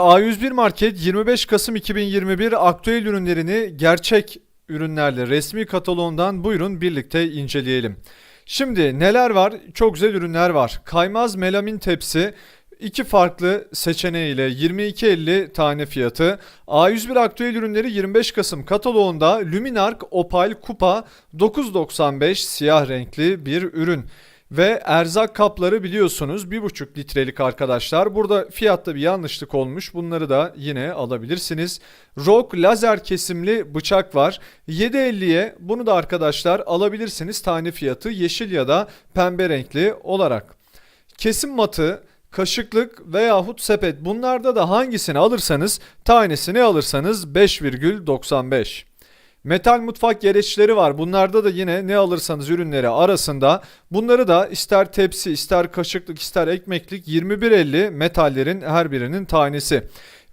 A101 Market 25 Kasım 2021 aktüel ürünlerini gerçek ürünlerle resmi kataloğundan buyurun birlikte inceleyelim. Şimdi neler var? Çok güzel ürünler var. Kaymaz melamin tepsi iki farklı seçeneğiyle 22.50 tane fiyatı. A101 aktüel ürünleri 25 Kasım kataloğunda Luminark Opal Kupa 9.95 siyah renkli bir ürün. Ve erzak kapları biliyorsunuz 1,5 litrelik arkadaşlar. Burada fiyatta bir yanlışlık olmuş. Bunları da yine alabilirsiniz. ROG lazer kesimli bıçak var. 7.50'ye bunu da arkadaşlar alabilirsiniz. Tane fiyatı yeşil ya da pembe renkli olarak. Kesim matı, kaşıklık veyahut sepet bunlarda da hangisini alırsanız tanesini alırsanız 5,95. Metal mutfak gereçleri var. Bunlarda da yine ne alırsanız ürünleri arasında bunları da ister tepsi, ister kaşıklık, ister ekmeklik 21.50 metallerin her birinin tanesi.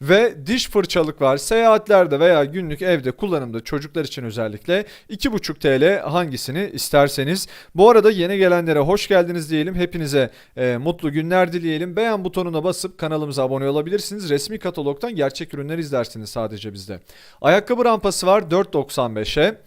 Ve diş fırçalık var. Seyahatlerde veya günlük evde kullanımda çocuklar için özellikle 2,5 TL hangisini isterseniz. Bu arada yeni gelenlere hoş geldiniz diyelim. Hepinize e, mutlu günler dileyelim. Beğen butonuna basıp kanalımıza abone olabilirsiniz. Resmi katalogdan gerçek ürünler izlersiniz sadece bizde. Ayakkabı rampası var 4.95'e.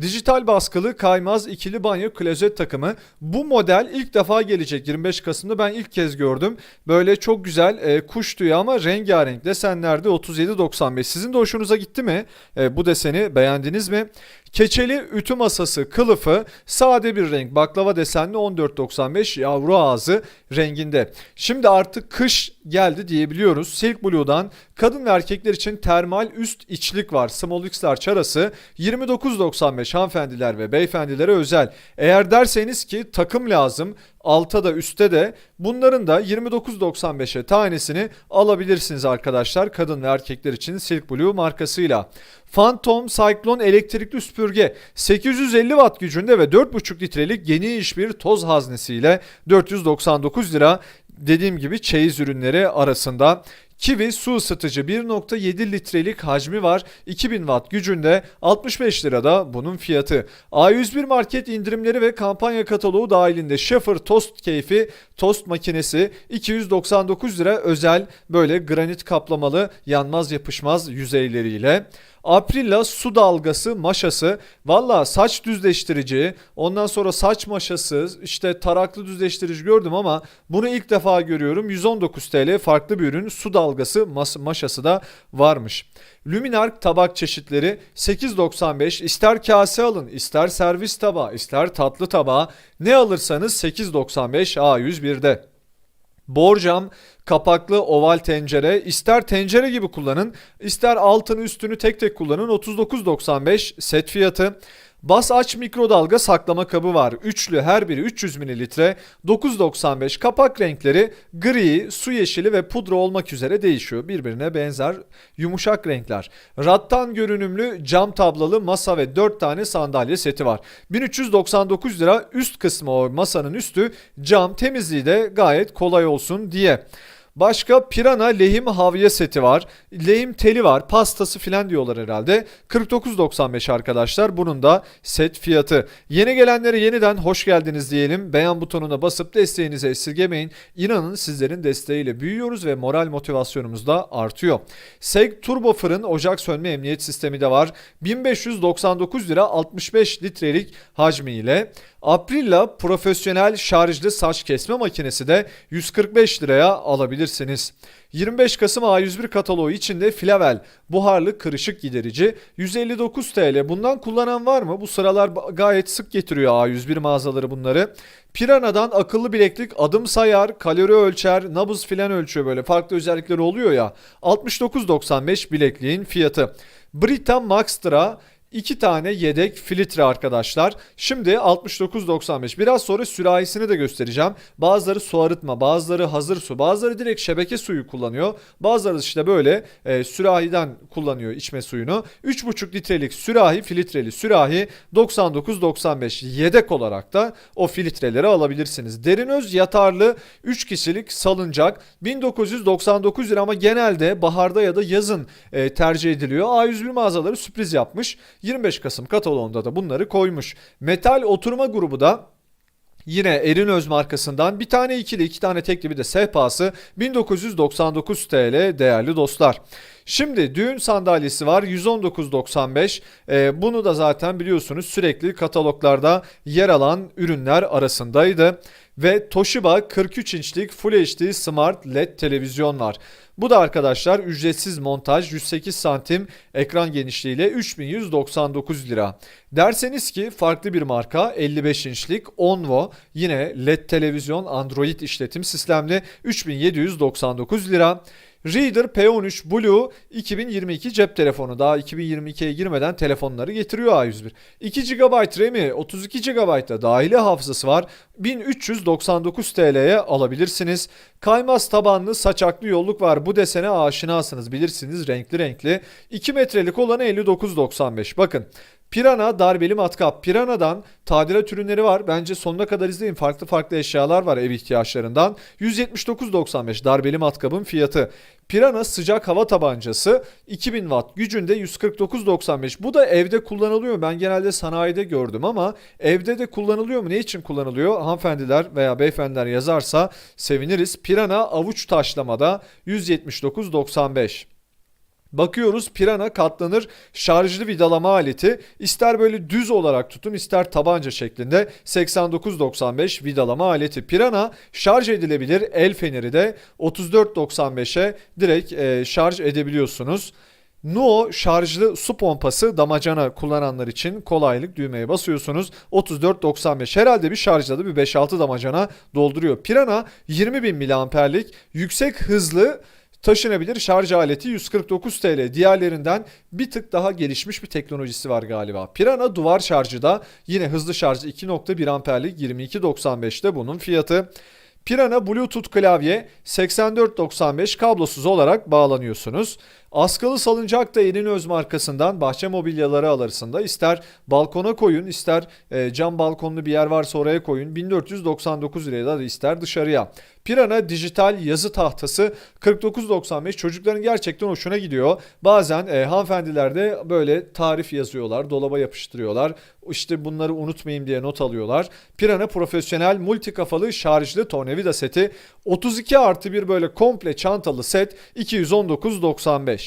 Dijital baskılı kaymaz ikili banyo klozet takımı. Bu model ilk defa gelecek 25 Kasım'da ben ilk kez gördüm. Böyle çok güzel e, kuş tüyü ama rengarenk desenlerde 37.95. Sizin de hoşunuza gitti mi? E, bu deseni beğendiniz mi? Keçeli ütü masası kılıfı sade bir renk baklava desenli 14.95 yavru ağzı renginde. Şimdi artık kış geldi diyebiliyoruz. Silk Blue'dan kadın ve erkekler için termal üst içlik var. Small XL arası 29.95 hanımefendiler ve beyefendilere özel. Eğer derseniz ki takım lazım alta da üstte de bunların da 29.95'e tanesini alabilirsiniz arkadaşlar. Kadın ve erkekler için Silk Blue markasıyla. Phantom Cyclone elektrikli süpürge 850 watt gücünde ve 4.5 litrelik geniş bir toz haznesiyle 499 lira dediğim gibi çeyiz ürünleri arasında. Kiwi su ısıtıcı 1.7 litrelik hacmi var. 2000 watt gücünde 65 lirada bunun fiyatı. A101 market indirimleri ve kampanya kataloğu dahilinde Schaefer tost keyfi tost makinesi 299 lira özel böyle granit kaplamalı yanmaz yapışmaz yüzeyleriyle. Aprilla su dalgası maşası valla saç düzleştirici ondan sonra saç maşası işte taraklı düzleştirici gördüm ama bunu ilk defa görüyorum 119 TL farklı bir ürün su dalgası maşası da varmış. Luminark tabak çeşitleri 8.95 ister kase alın ister servis tabağı ister tatlı tabağı ne alırsanız 8.95 A101'de. Borcam kapaklı oval tencere ister tencere gibi kullanın ister altını üstünü tek tek kullanın 39.95 set fiyatı. Bas aç mikrodalga saklama kabı var. Üçlü her biri 300 ml 9.95 kapak renkleri gri, su yeşili ve pudra olmak üzere değişiyor. Birbirine benzer yumuşak renkler. Rattan görünümlü cam tablalı masa ve 4 tane sandalye seti var. 1399 lira üst kısmı o masanın üstü cam temizliği de gayet kolay olsun diye. Başka pirana lehim havye seti var. Lehim teli var. Pastası filan diyorlar herhalde. 49.95 arkadaşlar. Bunun da set fiyatı. Yeni gelenlere yeniden hoş geldiniz diyelim. Beğen butonuna basıp desteğinizi esirgemeyin. İnanın sizlerin desteğiyle büyüyoruz ve moral motivasyonumuz da artıyor. SEG turbo fırın ocak sönme emniyet sistemi de var. 1599 lira 65 litrelik hacmiyle. Aprilla profesyonel şarjlı saç kesme makinesi de 145 liraya alabilirsiniz. 25 Kasım A101 kataloğu içinde Flavel buharlı kırışık giderici 159 TL. Bundan kullanan var mı? Bu sıralar gayet sık getiriyor A101 mağazaları bunları. Pirana'dan akıllı bileklik adım sayar, kalori ölçer, nabız filan ölçüyor böyle farklı özellikleri oluyor ya. 69.95 bilekliğin fiyatı. Brita Maxtra İki tane yedek filtre arkadaşlar. Şimdi 69.95. Biraz sonra sürahisini de göstereceğim. Bazıları su arıtma, bazıları hazır su, bazıları direkt şebeke suyu kullanıyor. Bazıları işte böyle e, sürahiden kullanıyor içme suyunu. 3.5 litrelik sürahi, filtreli sürahi 99.95 yedek olarak da o filtreleri alabilirsiniz. Derinöz yatarlı 3 kişilik salıncak 1999 lira ama genelde baharda ya da yazın e, tercih ediliyor. A101 mağazaları sürpriz yapmış. 25 Kasım kataloğunda da bunları koymuş. Metal oturma grubu da Yine Erinöz markasından bir tane ikili iki tane tekli bir de sehpası 1999 TL değerli dostlar. Şimdi düğün sandalyesi var 119.95 Ee, bunu da zaten biliyorsunuz sürekli kataloglarda yer alan ürünler arasındaydı. Ve Toshiba 43 inçlik Full HD Smart LED televizyon var. Bu da arkadaşlar ücretsiz montaj 108 santim ekran genişliğiyle 3199 lira. Derseniz ki farklı bir marka 55 inçlik Onvo yine LED televizyon Android işletim sistemli 3799 lira. Reader P13 Blue 2022 cep telefonu daha 2022'ye girmeden telefonları getiriyor A101. 2 GB RAM'i 32 GB da dahili hafızası var. 1399 TL'ye alabilirsiniz. Kaymaz tabanlı saçaklı yolluk var. Bu desene aşinasınız bilirsiniz renkli renkli. 2 metrelik olanı 59.95. Bakın Pirana darbeli matkap. Pirana'dan tadilat ürünleri var. Bence sonuna kadar izleyin. Farklı farklı eşyalar var ev ihtiyaçlarından. 179.95 darbeli matkabın fiyatı. Pirana sıcak hava tabancası 2000 watt gücünde 149.95. Bu da evde kullanılıyor. Ben genelde sanayide gördüm ama evde de kullanılıyor mu? Ne için kullanılıyor? Hanımefendiler veya beyefendiler yazarsa seviniriz. Pirana avuç taşlamada 179.95. Bakıyoruz Pirana katlanır şarjlı vidalama aleti. İster böyle düz olarak tutun ister tabanca şeklinde 89.95 vidalama aleti. Pirana şarj edilebilir el feneri de 34.95'e direkt e, şarj edebiliyorsunuz. Nuo şarjlı su pompası damacana kullananlar için kolaylık düğmeye basıyorsunuz. 34.95 herhalde bir şarjda da bir 5-6 damacana dolduruyor. Pirana 20.000 miliamperlik yüksek hızlı taşınabilir şarj aleti 149 TL. Diğerlerinden bir tık daha gelişmiş bir teknolojisi var galiba. Pirana duvar şarjı da yine hızlı şarj 2.1 amperlik 22.95'te bunun fiyatı. Pirana Bluetooth klavye 84.95 kablosuz olarak bağlanıyorsunuz. Askılı salıncak da Elinöz markasından bahçe mobilyaları arasında ister balkona koyun ister e, cam balkonlu bir yer varsa oraya koyun 1499 liraya da ister dışarıya. Pirana dijital yazı tahtası 49.95 çocukların gerçekten hoşuna gidiyor. Bazen e, hanımefendiler de böyle tarif yazıyorlar dolaba yapıştırıyorlar. İşte bunları unutmayayım diye not alıyorlar. Pirana profesyonel multi kafalı şarjlı tornavida seti 32 artı bir böyle komple çantalı set 219.95.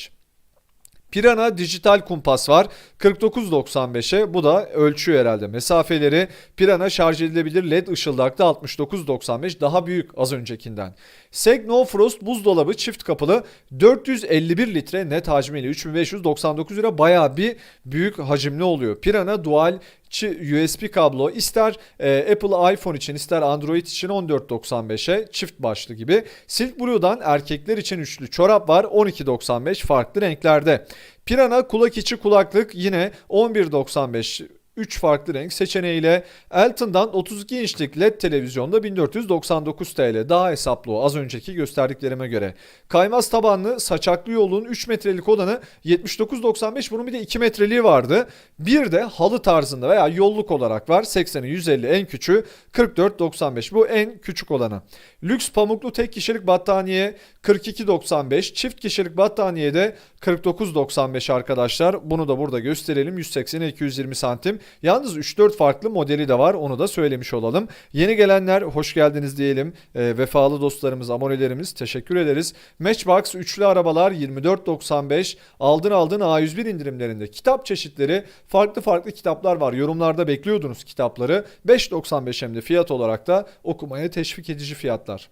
Pirana dijital kumpas var 49.95'e bu da ölçüyor herhalde mesafeleri. Pirana şarj edilebilir led ışıldakta 69.95 daha büyük az öncekinden. Seg No Frost buzdolabı çift kapılı 451 litre net hacmiyle 3599 lira baya bir büyük hacimli oluyor. Pirana dual USB kablo ister e, Apple iPhone için ister Android için 14.95'e çift başlı gibi. Silk Blue'dan erkekler için üçlü çorap var 12.95 farklı renklerde. Pirana kulak içi kulaklık yine 11.95 3 farklı renk seçeneğiyle Elton'dan 32 inçlik LED televizyonda 1499 TL daha hesaplı az önceki gösterdiklerime göre. Kaymaz tabanlı saçaklı yolun 3 metrelik olanı 79.95 bunun bir de 2 metreliği vardı. Bir de halı tarzında veya yolluk olarak var 80'i 150 en küçüğü 44.95 bu en küçük olanı. Lüks pamuklu tek kişilik battaniye 42.95 çift kişilik battaniye de 49.95 arkadaşlar bunu da burada gösterelim 180'e 220 santim. Yalnız 3-4 farklı modeli de var onu da söylemiş olalım. Yeni gelenler hoş geldiniz diyelim. E, vefalı dostlarımız, abonelerimiz teşekkür ederiz. Matchbox üçlü arabalar 24.95 aldın aldın A101 indirimlerinde. Kitap çeşitleri farklı farklı kitaplar var. Yorumlarda bekliyordunuz kitapları. 5.95 hem de fiyat olarak da okumaya teşvik edici fiyatlar.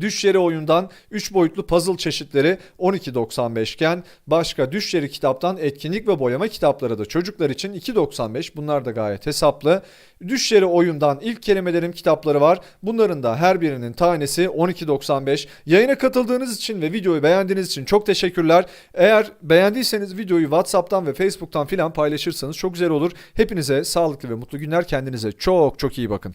Düş yeri oyundan 3 boyutlu puzzle çeşitleri 12.95 iken başka düş yeri kitaptan etkinlik ve boyama kitapları da çocuklar için 2.95 bunlar da gayet hesaplı. Düş yeri oyundan ilk kelimelerim kitapları var. Bunların da her birinin tanesi 12.95. Yayına katıldığınız için ve videoyu beğendiğiniz için çok teşekkürler. Eğer beğendiyseniz videoyu WhatsApp'tan ve Facebook'tan filan paylaşırsanız çok güzel olur. Hepinize sağlıklı ve mutlu günler. Kendinize çok çok iyi bakın.